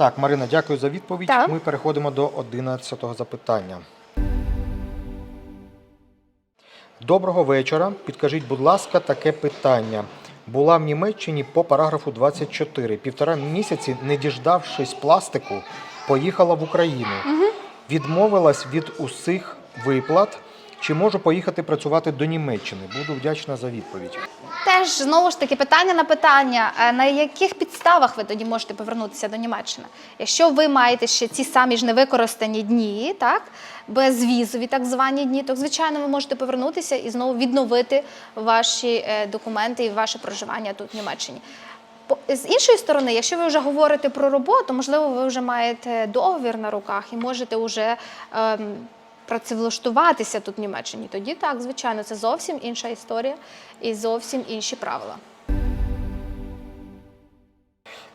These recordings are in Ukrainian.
Так, Марина, дякую за відповідь. Так. Ми переходимо до 11-го запитання. Доброго вечора. Підкажіть, будь ласка, таке питання. Була в Німеччині по параграфу 24. Півтора місяці, не діждавшись пластику, поїхала в Україну. Відмовилась від усіх виплат. Чи можу поїхати працювати до Німеччини? Буду вдячна за відповідь. Теж знову ж таки питання на питання: Е, на яких підставах ви тоді можете повернутися до Німеччини? Якщо ви маєте ще ці самі ж невикористані дні, так безвізові так звані дні, то звичайно ви можете повернутися і знову відновити ваші е, документи і ваше проживання тут в Німеччині. З іншої сторони, якщо ви вже говорите про роботу, можливо, ви вже маєте договір на руках і можете вже ем, працевлаштуватися тут в Німеччині. Тоді так, звичайно, це зовсім інша історія і зовсім інші правила.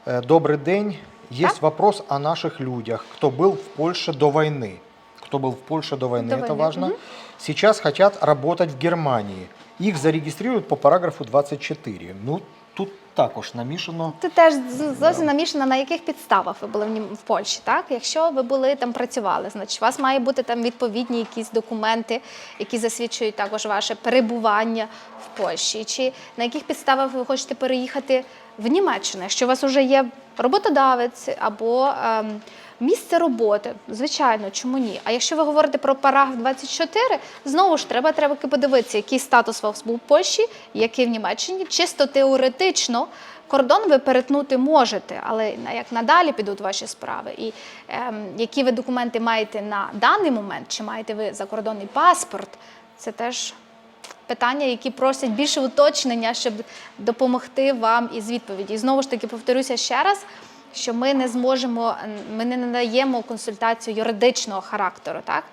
Э, Добрый день. Есть Так. вопрос о наших людях. Кто был в Польше до войны? Кто был в Польше до войны, До это войны, важно. мгм. Сейчас хотят работать в Германии. Их зарегистрируют по параграфу 24. Ну, тут також намішано. Це теж зовсім намішано на яких підставах ви були в Польщі. Так, якщо ви були там працювали, значить у вас має бути там відповідні якісь документи, які засвідчують також ваше перебування в Польщі. Чи на яких підставах ви хочете переїхати в Німеччину? Якщо у вас вже є роботодавець або ем, місце роботи, звичайно, чому ні? А якщо ви говорите про параграф 24, знову ж треба, треба подивитися, який статус вас був в Польщі, який в Німеччині. Чисто теоретично кордон ви перетнути можете, але як надалі підуть ваші справи, і ем, які ви документи маєте на даний момент, чи маєте ви закордонний паспорт, це теж питання, які просять більше уточнення, щоб допомогти вам із відповіді. І знову ж таки повторюся ще раз. Що ми не зможемо, ми не надаємо консультацію юридичного характеру. Так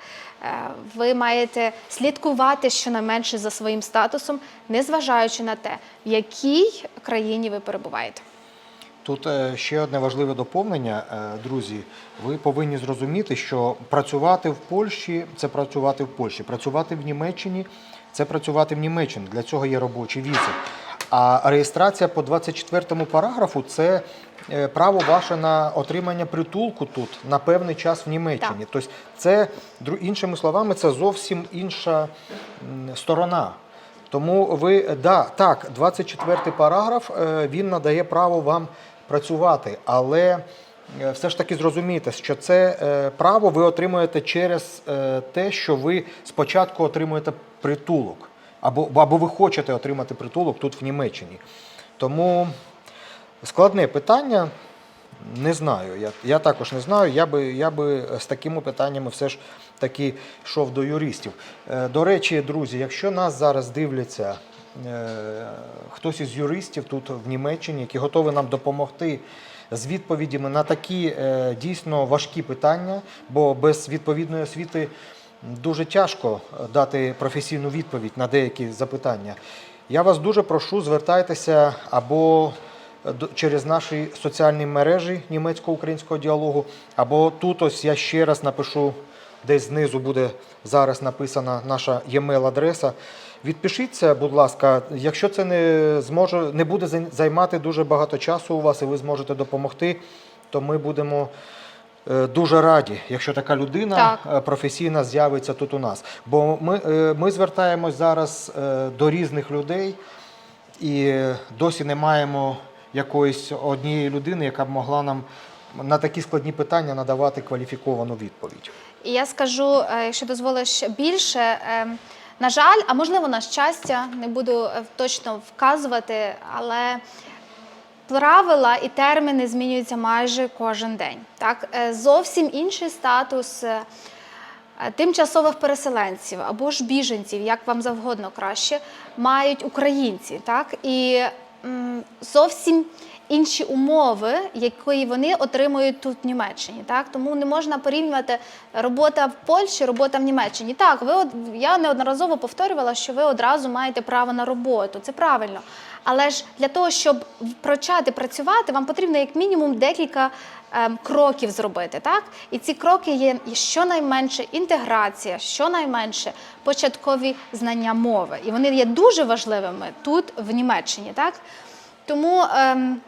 Е, ви маєте слідкувати щонайменше за своїм статусом, незважаючи на те, в якій країні ви перебуваєте. Тут е, ще одне важливе доповнення, е, друзі. Ви повинні зрозуміти, що працювати в Польщі це працювати в Польщі, працювати в Німеччині це працювати в Німеччині. Для цього є робочі візи. А реєстрація по 24 параграфу це право ваше на отримання притулку тут на певний час в Німеччині. Так. Тобто, це іншими словами, це зовсім інша сторона. Тому ви да, так, 24 параграф е, він надає право вам працювати, але е, все ж таки зрозумійте, що це е, право ви отримуєте через е, те, що ви спочатку отримуєте притулок, або, або ви хочете отримати притулок тут в Німеччині. Тому складне питання. Не знаю. Я, я також не знаю. Я би, я би з такими питаннями все ж таки йшов до юристів. Е, До речі, друзі, якщо нас зараз дивляться е, хтось із юристів тут в Німеччині, які готові нам допомогти з відповідями на такі е, дійсно важкі питання, бо без відповідної освіти дуже тяжко дати професійну відповідь на деякі запитання. Я вас дуже прошу, звертайтеся або через наші соціальні мережі німецько-українського діалогу, або тут ось я ще раз напишу, десь знизу буде зараз написана наша e-mail адреса. Відпишіться, будь ласка, якщо це не зможе, не буде займати дуже багато часу у вас, і ви зможете допомогти, то ми будемо е, дуже раді, якщо така людина Так. е, професійна з'явиться тут у нас. Бо ми, е, ми звертаємось зараз до різних людей і досі не маємо якоїсь однієї людини, яка б могла нам на такі складні питання надавати кваліфіковану відповідь. І я скажу, е, якщо дозволиш більше, е, на жаль, а можливо на щастя, не буду е, точно вказувати, але правила і терміни змінюються майже кожен день. Так, зовсім інший статус. Тимчасових переселенців або ж біженців, як вам завгодно краще, мають українці, так і зовсім інші умови, які вони отримують тут в Німеччині. Так тому не можна порівнювати робота в Польщі, робота в Німеччині. Так, ви я неодноразово повторювала, що ви одразу маєте право на роботу. Це правильно. Але ж для того, щоб почати працювати, вам потрібно як мінімум декілька ем, кроків зробити. Так? І ці кроки є щонайменше інтеграція, щонайменше початкові знання мови. І вони є дуже важливими тут, в Німеччині. Так? Тому ем,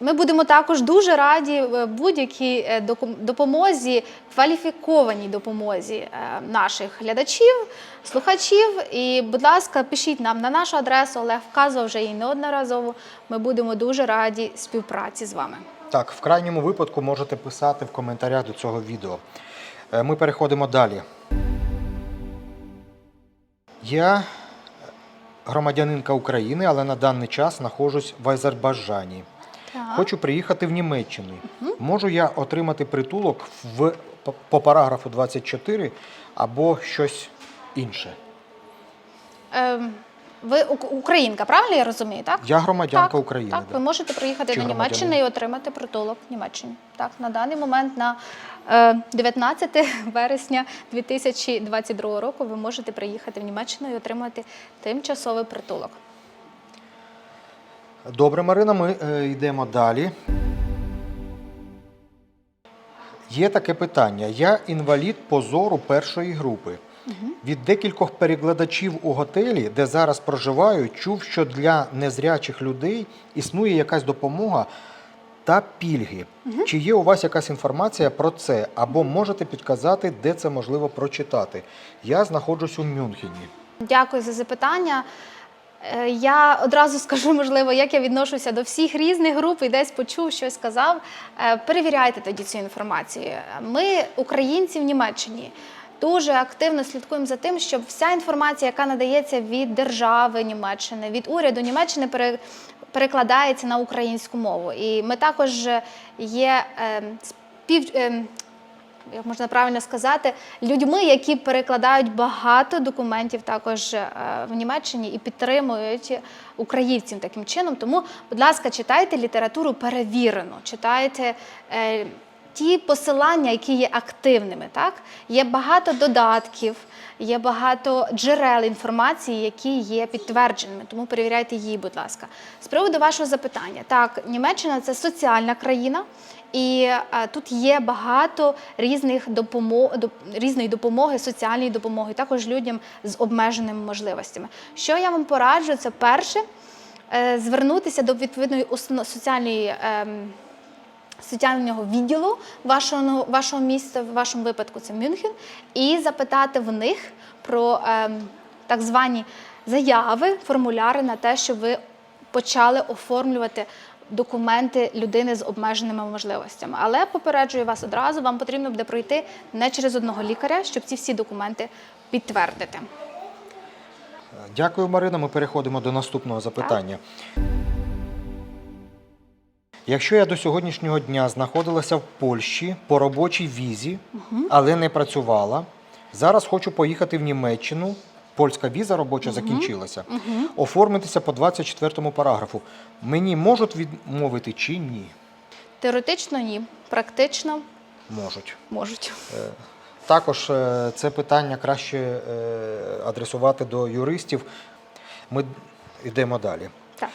Ми будемо також дуже раді е, будь-якій е, допомозі, кваліфікованій допомозі е, наших глядачів, слухачів. І, будь ласка, пишіть нам на нашу адресу. Олег вказував вже її неодноразово. Ми будемо дуже раді співпраці з вами. Так, в крайньому випадку можете писати в коментарях до цього відео. Ми переходимо далі. Я громадянинка України, але на даний час знаходжусь в Азербайджані. Хочу приїхати в Німеччину. Можу я отримати притулок в, по- параграфу 24 або щось інше? Ем, ви українка, правильно я розумію? Так? Я громадянка так, України. Так, да. ви можете приїхати Чи до Німеччини і отримати притулок в Німеччині. Так, на даний момент, на е, 19 вересня 2022 року, ви можете приїхати в Німеччину і отримати тимчасовий притулок. Добре, Марина, ми е, йдемо далі. Є таке питання. Я інвалід позору першої групи. Від декількох перекладачів у готелі, де зараз проживаю, чув, що для незрячих людей існує якась допомога та пільги. Чи є у вас якась інформація про це? Або можете підказати, де це можливо прочитати? Я знаходжусь у Мюнхені. Дякую за запитання. Е, Я одразу скажу, можливо, як я відношуся до всіх різних груп і десь почув, щось сказав. Е, Перевіряйте тоді цю інформацію. Ми, українці в Німеччині, дуже активно слідкуємо за тим, щоб вся інформація, яка надається від держави Німеччини, від уряду Німеччини, пере- перекладається на українську мову. І ми також є е, спів. Як можна правильно сказати, людьми, які перекладають багато документів також е, в Німеччині і підтримують українців таким чином. Тому, будь ласка, читайте літературу перевірену, читайте. Е, Ті посилання, які є активними, так є багато додатків, є багато джерел інформації, які є підтвердженими. Тому перевіряйте її, будь ласка. З приводу вашого запитання, так, Німеччина це соціальна країна, і е, тут є багато різних допомог, різної допомоги, соціальної допомоги, також людям з обмеженими можливостями. Що я вам пораджу, це перше е, звернутися до відповідної соціальної. ем, соціального відділу вашого, вашого міста, в вашому випадку це Мюнхен, і запитати в них про ем, так звані заяви, формуляри на те, що ви почали оформлювати документи людини з обмеженими можливостями. Але попереджую вас одразу, вам потрібно буде пройти не через одного лікаря, щоб ці всі документи підтвердити. Дякую, Марина. Ми переходимо до наступного запитання. Якщо я до сьогоднішнього дня знаходилася в Польщі по робочій візі, але не працювала, зараз хочу поїхати в Німеччину Польська віза робоча закінчилася. Оформитися по 24 параграфу. Мені можуть відмовити чи ні? Теоретично ні, практично Можуть. можуть. Також е, це питання краще е, адресувати до юристів. Ми йдемо далі. Так.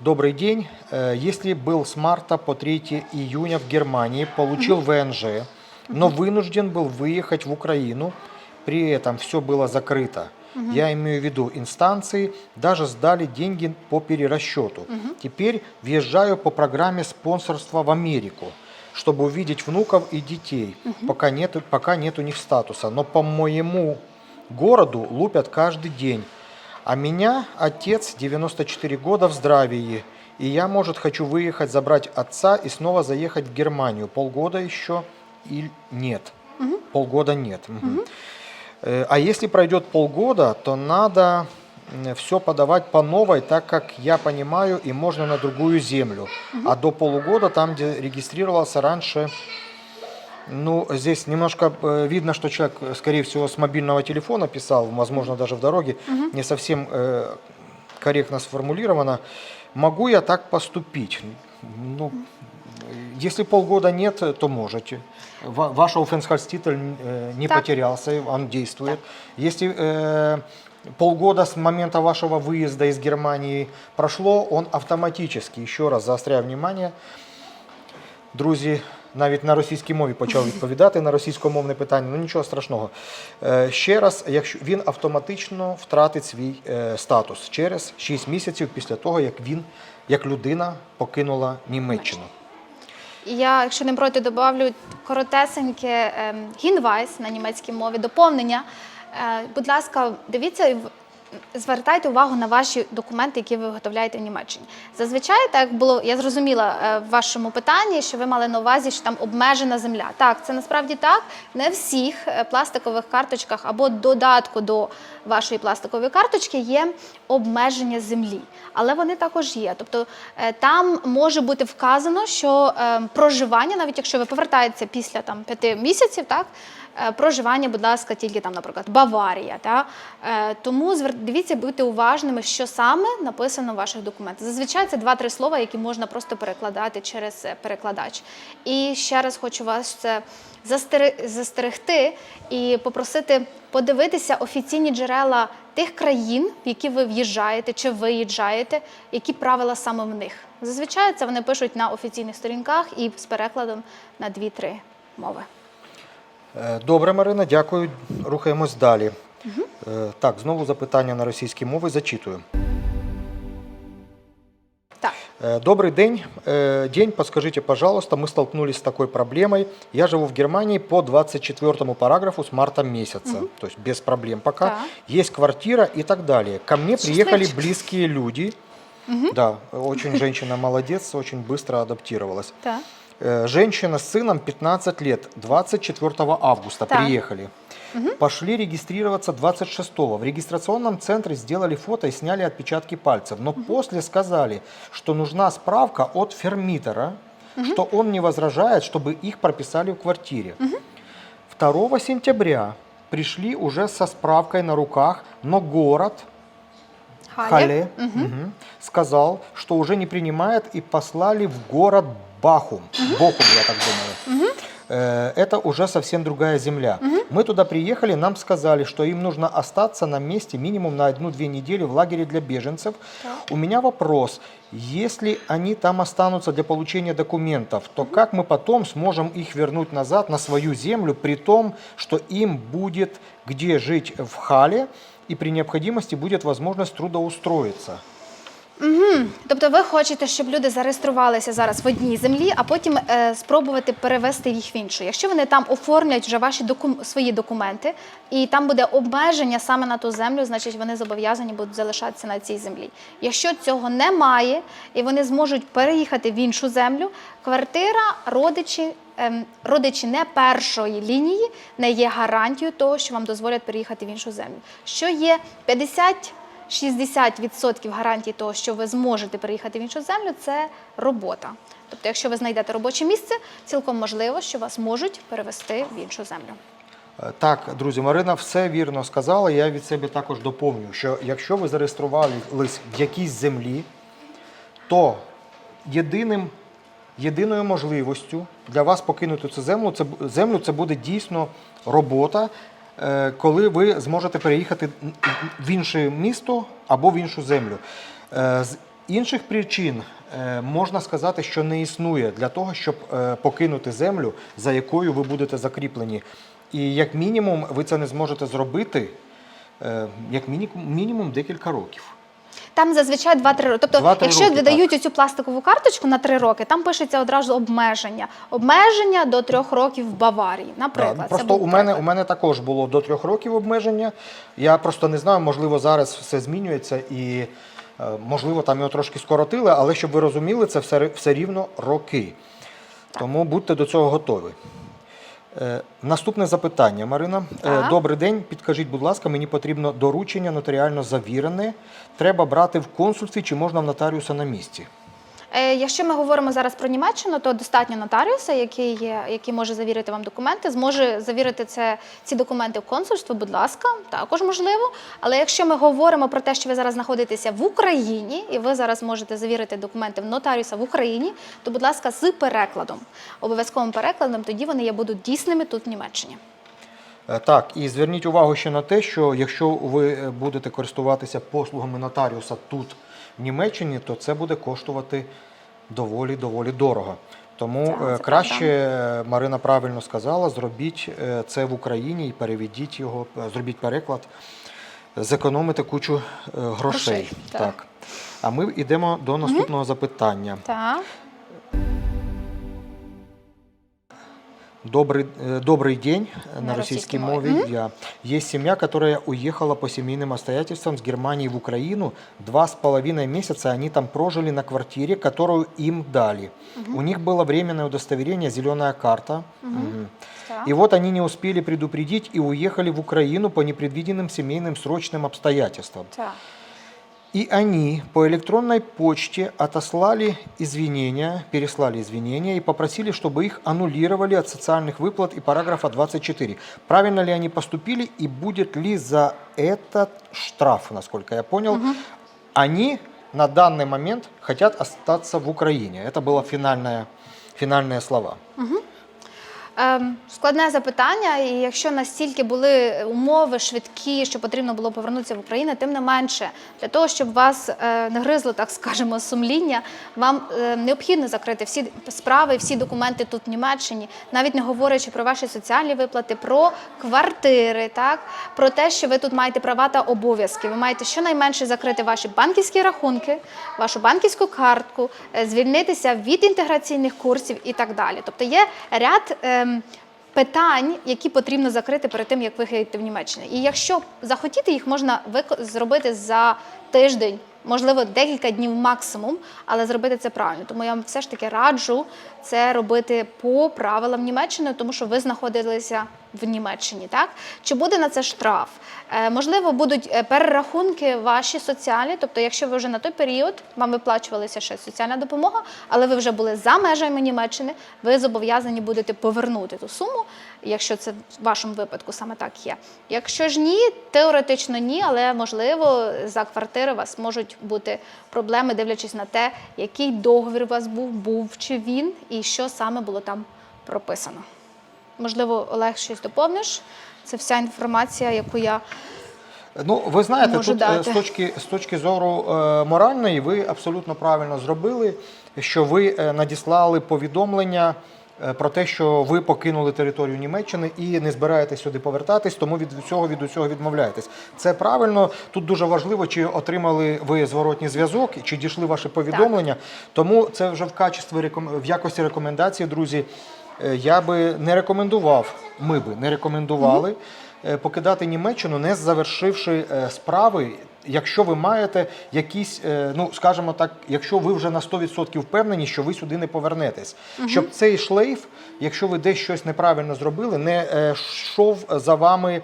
Добрый день. Э, Если был с марта по 3 июня в Германии, получил ВНЖ, но вынужден был выехать в Украину, при этом все было закрыто. Я имею в виду инстанции, даже сдали деньги по перерасчету. Теперь въезжаю по программе спонсорства в Америку, чтобы увидеть внуков и детей, пока, нет, пока нет у них статуса. Но по моему городу лупят каждый день. А меня отец 94 года в здравии. И я, может, хочу выехать, забрать отца и снова заехать в Германию. Полгода еще или нет? Полгода нет. Мгм. Э, А если пройдет полгода, то надо все подавать по новой, так как я понимаю, и можно на другую землю. А до полугода, там, где регистрировался раньше, ну, здесь немножко э, видно, что человек, э, скорее всего, с мобильного телефона писал, возможно, даже в дороге, не совсем э, корректно сформулировано. Могу я так поступить? Ну, э, если полгода нет, то можете. Ва- Ваш Aufenthaltstitel э, не Так. потерялся, он действует. Если э, полгода с момента вашего выезда из Германии прошло, он автоматически, еще раз заостряю внимание, друзі, навіть на російській мові почав відповідати на російськомовне питання. Ну нічого страшного. Е, Ще раз, якщо він автоматично втратить свій е, статус через 6 місяців після того, як він, як людина, покинула Німеччину. Я, якщо не проти, добавлю коротесеньке ем, гінвайс на німецькій мові, доповнення. Е, Будь ласка, дивіться звертайте увагу на ваші документи, які ви виготовляєте в Німеччині. Зазвичай, так було, я зрозуміла е, в вашому питанні, що ви мали на увазі, що там обмежена земля. Так, це насправді так. Не всіх е, пластикових карточках або додатку до вашої пластикової карточки є обмеження землі, але вони також є. Тобто е, там може бути вказано, що проживання, навіть якщо ви повертаєтеся після там п'яти місяців, так. Проживання, будь ласка, тільки там, наприклад, Баварія. Та? Е, Тому звер- дивіться, будьте уважними, що саме написано в ваших документах. Зазвичай це два-три слова, які можна просто перекладати через е, перекладач. І ще раз хочу вас це застерегти і попросити подивитися офіційні джерела тих країн, в які ви в'їжджаєте чи виїжджаєте, які правила саме в них. Зазвичай це вони пишуть на офіційних сторінках і з перекладом на 2-3 мови. Е, Добре, Марина, дякую. Рухаємось далі. Е, Так, знову запитання на російській мові. Зачитую. Так. Э, Добрый день. Э, День, подскажите, пожалуйста, мы столкнулись с такой проблемой. Я живу в Германии по 24 параграфу с марта месяца, то есть без проблем пока. Так. Есть квартира и так далее. Ко мне приехали Счастливчик. близкие люди. Да, очень женщина молодец, очень быстро адаптировалась. Так. Э, Женщина с сыном 15 лет, 24 августа Так. приехали. Пошли регистрироваться 26-го. В регистрационном центре сделали фото и сняли отпечатки пальцев. Но после сказали, что нужна справка от фермитера, что он не возражает, чтобы их прописали в квартире. 2 сентября пришли уже со справкой на руках, но город Хале. Хале мгм, сказал, что уже не принимает и послали в город Бахум. Бохум, я так думаю. Э, Это уже совсем другая земля. Мы туда приехали, нам сказали, что им нужно остаться на месте минимум на одну-две недели в лагере для беженцев. У меня вопрос. Если они там останутся для получения документов, то как мы потом сможем их вернуть назад на свою землю, при том, что им будет где жить в Хале, и при необходимости будет возможность трудоустроиться? Тобто ви хочете, щоб люди зареєструвалися зараз в одній землі, а потім е, спробувати перевести їх в іншу. Якщо вони там оформлять вже ваші докум... свої документи, і там буде обмеження саме на ту землю, значить вони зобов'язані будуть залишатися на цій землі. Якщо цього немає, і вони зможуть переїхати в іншу землю, квартира, родичі. ем, Родичі не першої лінії не є гарантією того, що вам дозволять переїхати в іншу землю. Що є 50 60% гарантій того, що ви зможете переїхати в іншу землю, це робота. Тобто, якщо ви знайдете робоче місце, цілком можливо, що вас можуть перевести в іншу землю. Е, Так, друзі, Марина все вірно сказала. Я від себе також доповню, що якщо ви зареєструвались в якійсь землі, то єдиним, єдиною можливістю для вас покинути цю землю, це, землю, це буде дійсно робота, коли ви зможете переїхати в інше місто або в іншу землю. Е, З інших причин е, можна сказати, що не існує для того, щоб е, покинути землю, за якою ви будете закріплені. І як мінімум ви це не зможете зробити е, як мінімум декілька років. Там зазвичай 2-3 роки. Тобто, 2-3 якщо роки, видають цю пластикову карточку на 3 роки, там пишеться одразу обмеження. Обмеження до 3 років в Баварії, наприклад. ну, просто у мене, приклад. у мене також було до трьох років обмеження. Я просто не знаю, можливо, зараз все змінюється і е, можливо там його трошки скоротили, але щоб ви розуміли, це все, все рівно роки. Тому будьте до цього готові. Е, Наступне запитання, Марина. Е, Так. Добрий день. Підкажіть, будь ласка, мені потрібно доручення нотаріально завірене. Треба брати в консульстві чи можна в нотаріуса на місці? Е, Якщо ми говоримо зараз про Німеччину, то достатньо нотаріуса, який, є, який може завірити вам документи, зможе завірити це, ці документи в консульство, будь ласка, також можливо. Але якщо ми говоримо про те, що ви зараз знаходитеся в Україні, і ви зараз можете завірити документи в нотаріуса в Україні, то, будь ласка, з перекладом, обов'язковим перекладом, тоді вони є будуть дійсними тут в Німеччині. Е, Так, і зверніть увагу ще на те, що якщо ви е, будете користуватися послугами нотаріуса тут, в Німеччині, то це буде коштувати доволі доволі дорого. Тому Так, е, це краще правда. Марина правильно сказала, зробіть е, це в Україні і переведіть його, е, зробіть переклад, зекономите кучу е, грошей. Грошей, так. так. А ми йдемо до наступного запитання. Так. Добрый, э, добрый день э, на, На российской российской мове. мове. Я. Есть семья, которая уехала по семейным обстоятельствам с Германии в Украину. Два с половиной месяца они там прожили на квартире, которую им дали. У них было временное удостоверение, зеленая карта. Мгм. Так. И вот они не успели предупредить и уехали в Украину по непредвиденным семейным срочным обстоятельствам. Так. И они по электронной почте отослали извинения, переслали извинения и попросили, чтобы их аннулировали от социальных выплат и параграфа 24. Правильно ли они поступили и будет ли за этот штраф, насколько я понял, они на данный момент хотят остаться в Украине. Это было финальное, финальные слова. Ем, складне запитання, і якщо настільки були умови швидкі, що потрібно було повернутися в Україну, тим не менше, для того, щоб вас е, не гризло, так скажемо, сумління, вам е, необхідно закрити всі справи, всі документи тут в Німеччині, навіть не говорячи про ваші соціальні виплати, про квартири, так про те, що ви тут маєте права та обов'язки. Ви маєте щонайменше закрити ваші банківські рахунки, вашу банківську картку, е, звільнитися від інтеграційних курсів і так далі. Тобто є ряд. ем, Питань, які потрібно закрити перед тим, як виїхати в Німеччину. І якщо захотіти, їх можна зробити за тиждень, можливо, декілька днів максимум, але зробити це правильно. Тому я вам все ж таки раджу це робити по правилам Німеччини, тому що ви знаходилися в Німеччині. Так чи буде на це штраф? Е, можливо, будуть е, перерахунки ваші соціальні, тобто, якщо ви вже на той період вам виплачувалася ще соціальна допомога, але ви вже були за межами Німеччини, ви зобов'язані будете повернути ту суму, якщо це в вашому випадку саме так є. Якщо ж ні, теоретично ні, але можливо за квартири у вас можуть бути проблеми, дивлячись на те, який договір у вас був, був чи він, і що саме було там прописано. Можливо, Олег щось доповниш. Це вся інформація, яку я Ну, ви знаєте, Можу тут е, дати. з точки, з точки зору е, моральної, ви абсолютно правильно зробили, що ви е, надіслали повідомлення про те, що ви покинули територію Німеччини і не збираєтесь сюди повертатись, тому від цього від усього відмовляєтесь. Це правильно. Тут дуже важливо, чи отримали ви зворотній зв'язок, чи дійшли ваші повідомлення. Тому це вже в качестві в якості рекомендації, друзі. Е, Я би не рекомендував, ми би не рекомендували е, покидати Німеччину, не завершивши е, справи. Якщо ви маєте якісь, ну скажімо так, якщо ви вже на 100% впевнені, що ви сюди не повернетесь, щоб цей шлейф, якщо ви десь щось неправильно зробили, не йшов за вами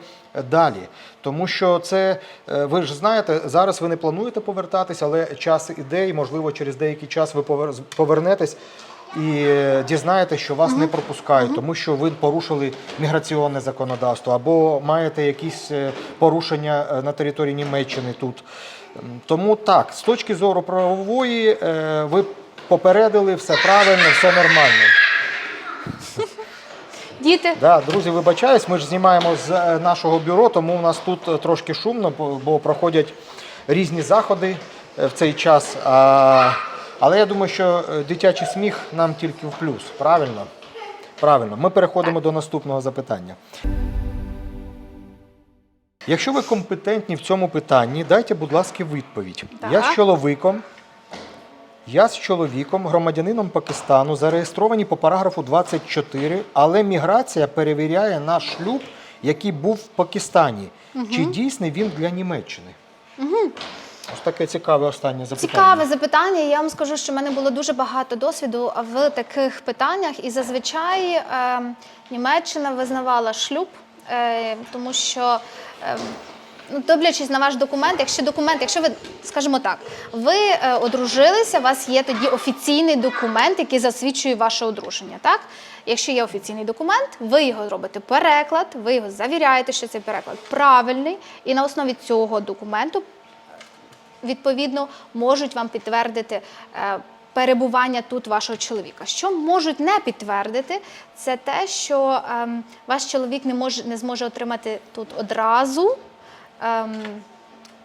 далі. Тому що це ви ж знаєте, зараз ви не плануєте повертатись, але час іде, і можливо через деякий час ви повер- повернетесь і е, дізнаєтесь, що вас не пропускають, тому що ви порушили міграційне законодавство або маєте якісь е, порушення е, на території Німеччини тут. Тому так, з точки зору правової, ви попередили все правильно, все нормально. діти. Да, друзі, вибачаюсь, ми ж знімаємо з нашого бюро, тому у нас тут трошки шумно, бо- проходять різні заходи в цей час. А, але я думаю, що е, дитячий сміх нам тільки в плюс. Правильно? Правильно. Ми переходимо до наступного запитання. Якщо ви компетентні в цьому питанні, дайте, будь ласка, відповідь. Я з чоловіком я з чоловіком, громадянином Пакистану, зареєстровані по параграфу 24, але міграція перевіряє наш шлюб, який був в Пакистані. Чи дійсний він для Німеччини? Ось таке цікаве останнє запитання. Цікаве запитання. Я вам скажу, що в мене було дуже багато досвіду в таких питаннях, і зазвичай е, Німеччина визнавала шлюб, е, тому що. Е, Ну, дивлячись на ваш документ, якщо документ, якщо ви, скажімо так, ви е, одружилися, у вас є тоді офіційний документ, який засвідчує ваше одруження. Так? Якщо є офіційний документ, ви його робите переклад, ви його завіряєте, що цей переклад правильний, і на основі цього документу відповідно можуть вам підтвердити е, перебування тут вашого чоловіка. Що можуть не підтвердити, це те, що ем, ваш чоловік не може не зможе отримати тут одразу. ем,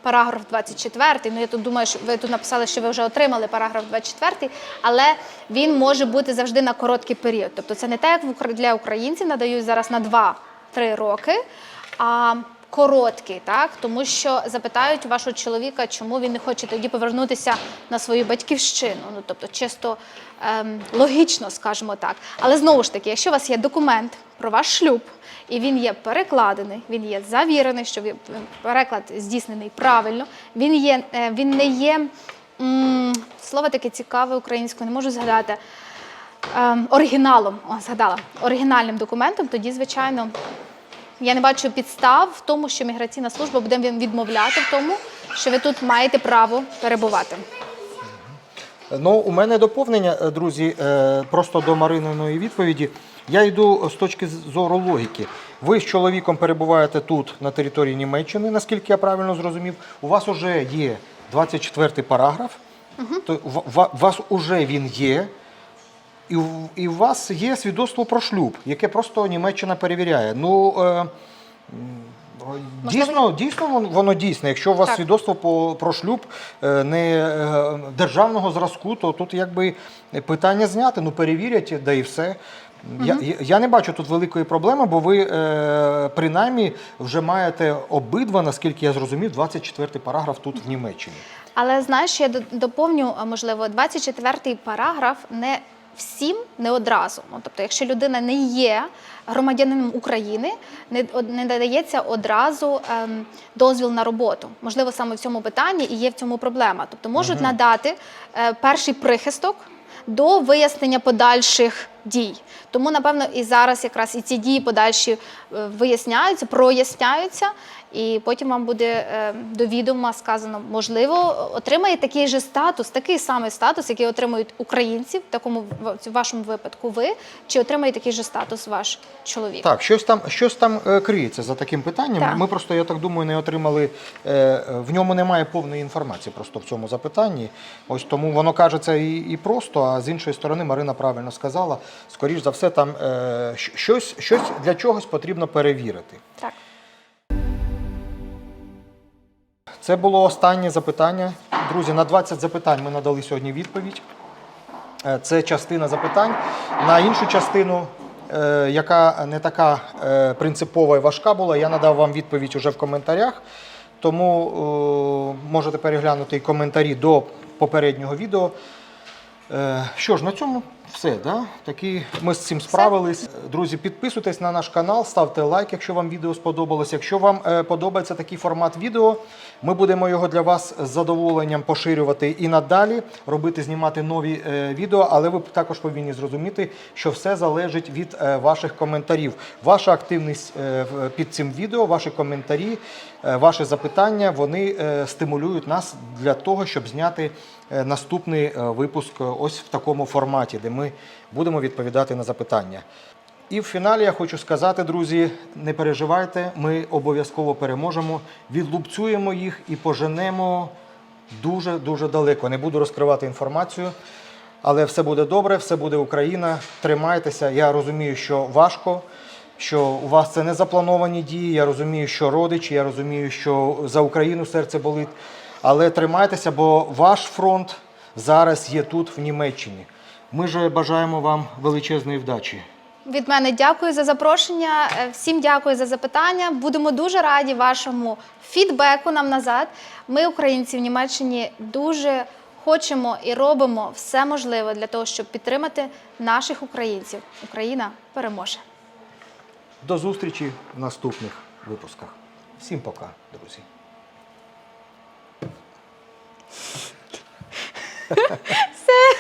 параграф 24. Ну я тут думаю, що ви тут написали, що ви вже отримали параграф 24, але він може бути завжди на короткий період. Тобто це не так, як для українців надають зараз на 2-3 роки. А короткий, так тому що запитають вашого чоловіка, чому він не хоче тоді повернутися на свою батьківщину. Ну тобто, чисто ем, логічно, скажімо так. Але знову ж таки, якщо у вас є документ про ваш шлюб, і він є перекладений, він є завірений, що переклад здійснений правильно, він є, е, він не є м, слово таке цікаве українською, не можу згадати. Ем, оригіналом, о, згадала, оригінальним документом, тоді, звичайно, я не бачу підстав в тому, що міграційна служба буде відмовляти в тому, що ви тут маєте право перебувати. Ну, у мене доповнення, е, друзі, е, просто до Марининої відповіді. Я йду з точки зору логіки. Ви з чоловіком перебуваєте тут, на території Німеччини, наскільки я правильно зрозумів. У вас вже є 24 параграф, то в- ва- у вас уже він є. І, і у вас є свідоцтво про шлюб, яке просто Німеччина перевіряє. Ну, е, дійсно, дійсно воно, воно дійсне. Якщо у вас Так. свідоцтво по, про шлюб е, не е, державного зразку, то тут якби питання зняти, ну перевірять, да і все. Я, я, я не бачу тут великої проблеми, бо ви е, принаймні вже маєте обидва, наскільки я зрозумів, 24 параграф тут в Німеччині. Але знаєш, я доповню, можливо, 24-й параграф не всім не одразу. Ну, тобто, якщо людина не є громадянином України, не, не надається одразу ем, дозвіл на роботу. Можливо, саме в цьому питанні і є в цьому проблема. Тобто можуть надати е, перший прихисток до вияснення подальших дій. Тому, напевно, і зараз якраз і ці дії подальші е, виясняються, проясняються, і потім вам буде е, до відома сказано, можливо, отримає такий же статус, такий самий статус, який отримують українці, в такому в вашому випадку ви, чи отримає такий же статус ваш чоловік. Так, щось там, щось там е, криється за таким питанням. Так. Ми просто, я так думаю, не отримали. в ньому немає повної інформації просто в цьому запитанні. Ось тому воно кажеться і, і просто, а з іншої сторони, Марина правильно сказала. Скоріш за все, там е, щось, щось для чогось потрібно перевірити. Так. Це було останнє запитання. Друзі, на 20 запитань ми надали сьогодні відповідь. Е, Це частина запитань. На іншу частину, е, яка не така е, принципова і важка була, я надав вам відповідь уже в коментарях. Тому можете переглянути і коментарі до попереднього відео. Що ж, на цьому все. Да? Такі ми з цим справились. Друзі, підписуйтесь на наш канал, ставте лайк, якщо вам відео сподобалось. Якщо вам е, подобається такий формат відео, ми будемо його для вас з задоволенням поширювати і надалі, робити, знімати нові е, відео, але ви також повинні зрозуміти, що все залежить від е, ваших коментарів. Ваша активність е, в- під цим відео, ваші коментарі, е, ваші запитання, вони е, стимулюють нас для того, щоб зняти наступний е, випуск е, ось в такому форматі, де ми будемо відповідати на запитання. І в фіналі я хочу сказати, друзі, не переживайте, ми обов'язково переможемо, відлупцюємо їх і поженемо дуже дуже далеко. Не буду розкривати інформацію, але все буде добре, все буде Україна. Тримайтеся. Я розумію, що важко, що у вас це не заплановані дії. Я розумію, що родичі, я розумію, що за Україну серце болить. Але тримайтеся, бо ваш фронт зараз є тут, в Німеччині. Ми же бажаємо вам величезної вдачі. Від мене дякую за запрошення. е, Всім дякую за запитання. Будемо дуже раді вашому фідбеку нам назад. Ми, українці в Німеччині, дуже хочемо і робимо все можливе для того, щоб підтримати наших українців. Україна переможе. До зустрічі в наступних випусках. Всім пока, друзі. 先